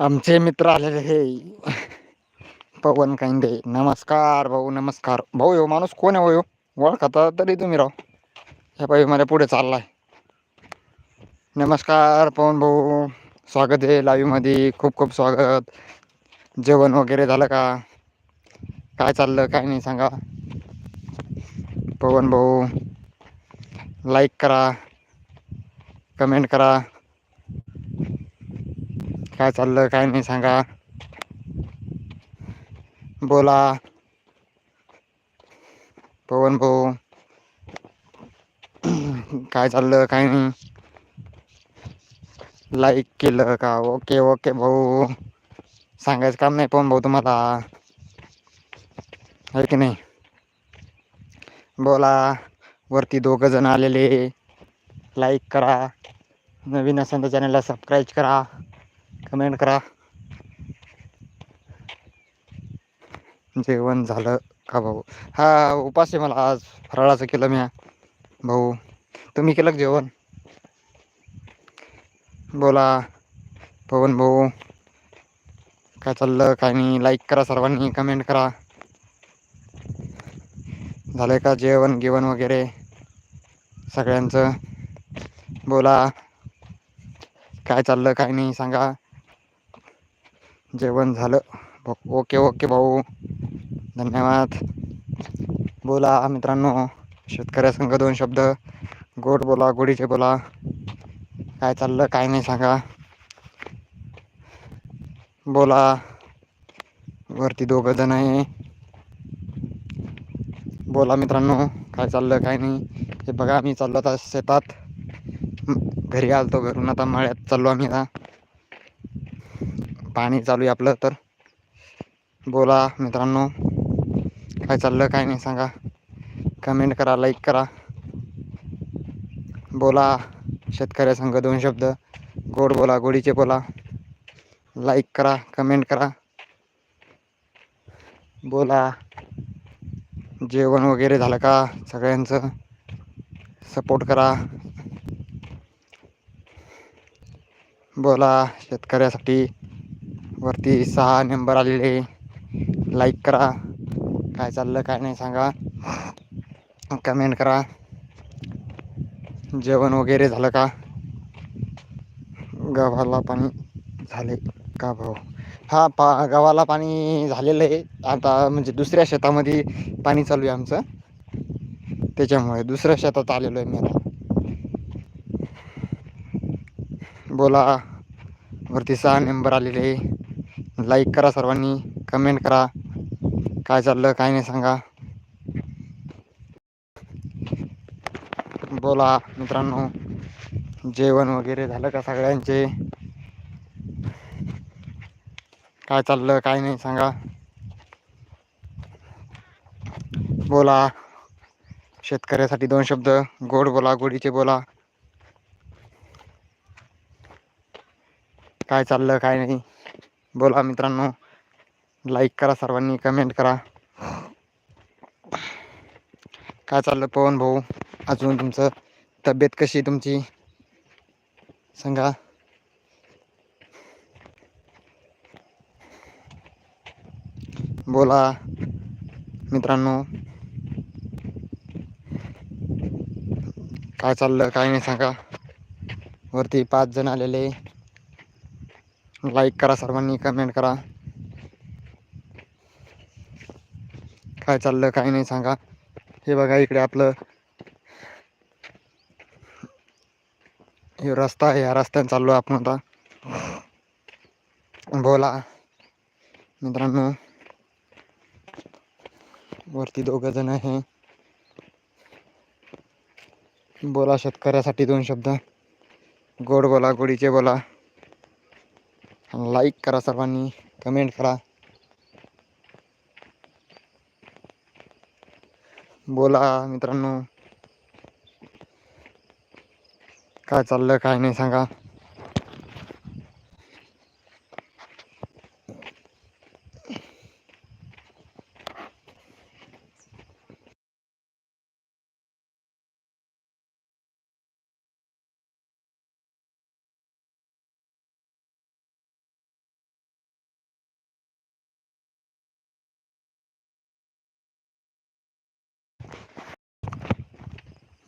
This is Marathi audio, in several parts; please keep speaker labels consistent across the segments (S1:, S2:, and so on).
S1: आमचे मित्र आलेले हे. पवन कांदे नमस्कार भाऊ नमस्कार. भाऊ ये माणूस कोण आहे हो भाऊ ओळखता तरी तुम्ही राव. ह्या भाई मला पुढे चाललाय. नमस्कार पवन भाऊ. स्वागत आहे लाईव्हमध्ये खूप खूप स्वागत. जेवण वगैरे झालं का? काय चाललं काय नाही सांगा. पवन भाऊ लाईक करा. कमेंट करा. काय चाललं काय नाही सांगा. बोला. पवन भाऊ. काय चाललं काय नाही. लाईक केलं का? ओके ओके भाऊ. सांगायचं काम नाही पवन भाऊ तुम्हाला. आहे की नाही? बोला. वरती दोघं जण आलेले. लाईक करा. नवीन असेल तर चॅनलला सबस्क्राईब करा. कमेंट करा. जेवण झालं का भाऊ? हा उपास आहे मला आज. फराळाचं केलं मी. भाऊ तुम्ही केलं जेवण? बोला. पवन भाऊ काय चाललं काय नाही लाईक करा सर्वांनी कमेंट करा. झालं का जेवण गिवण वगैरे? सगळ्यांचं. बोला. काय चाललं काय नाही सांगा. जेवण झालं. ओके ओके भाऊ. धन्यवाद. बोला मित्रांनो शेतकऱ्यासंग दोन शब्द. गोड बोला गोडीचे बोला. काय चाललं काय नाही सांगा. बोला. वरती दोघं जण आहे. बोला मित्रांनो काय चाललं काय नाही. हे बघा आम्ही चाललो आता शेतात. घरी आलतो घरून आता मळ्यात चाललो आम्ही आता. पाणी चालू आहे आपलं तर. बोला मित्रांनो काय चाललं काय नाही सांगा. कमेंट करा लाईक करा. बोला शेतकऱ्यासंग दोन शब्द. गोड बोला गोडीचे बोला. लाईक करा कमेंट करा. बोला. जेवण वगैरे झालं का सगळ्यांचं? सपोर्ट करा. बोला शेतकऱ्यासाठी. वरती सहा नंबर आलेले लाईक करा. काय चाललं काय नाही सांगा. कमेंट करा. जेवण वगैरे झालं का? गव्हाला पाणी झाले का भाऊ? हा पा गव्हाला पाणी झालेलं आहे. आता म्हणजे दुसऱ्या शेतामध्ये पाणी चालू आहे आमचं. त्याच्यामुळे दुसऱ्या शेतात आलेलो आहे मी आता. बोला. वरती सहा नंबर आलेले लाईक करा सर्वांनी कमेंट करा. काय चाललं काय नाही सांगा. बोला मित्रांनो जेवण वगैरे झालं का सगळ्यांचे? काय चाललं काय नाही सांगा. बोला. शेतकऱ्यासाठी दोन शब्द गोड बोला गोडीचे बोला. काय चाललं काय नाही. बोला मित्रांनो लाईक करा सर्वांनी कमेंट करा. काय चाललं पवन भाऊ? अजून तुमचं तब्येत कशी तुमची? सांगा. बोला मित्रांनो. काय चाललं काय नाही सांगा. वरती पाच जण आलेले. लाईक करा सर्वांनी कमेंट करा. काय चाललं काय नाही सांगा. हे बघा इकडे आपलं. हे रस्ता आहे या रस्त्याने चाललो आपण आता. बोला. मित्रांनो. वरती दोघ जण आहे. बोला शेतकऱ्यासाठी दोन शब्द. गोड बोला गोडीचे बोला. लाईक करा सर्वांनी कमेंट करा. बोला मित्रांनो. काय चाललं काय नाही सांगा.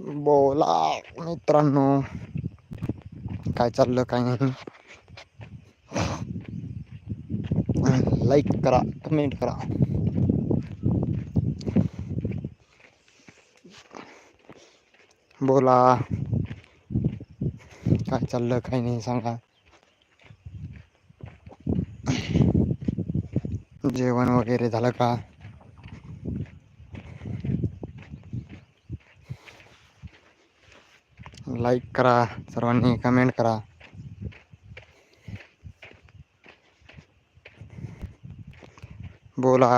S1: बोला मित्रांनो. काय चाललं काय नाही. लाईक करा कमेंट करा. बोला. काय चाललं काही नाही सांगा. जेवण वगैरे झालं का? लाईक करा सर्वांनी कमेंट करा. बोला.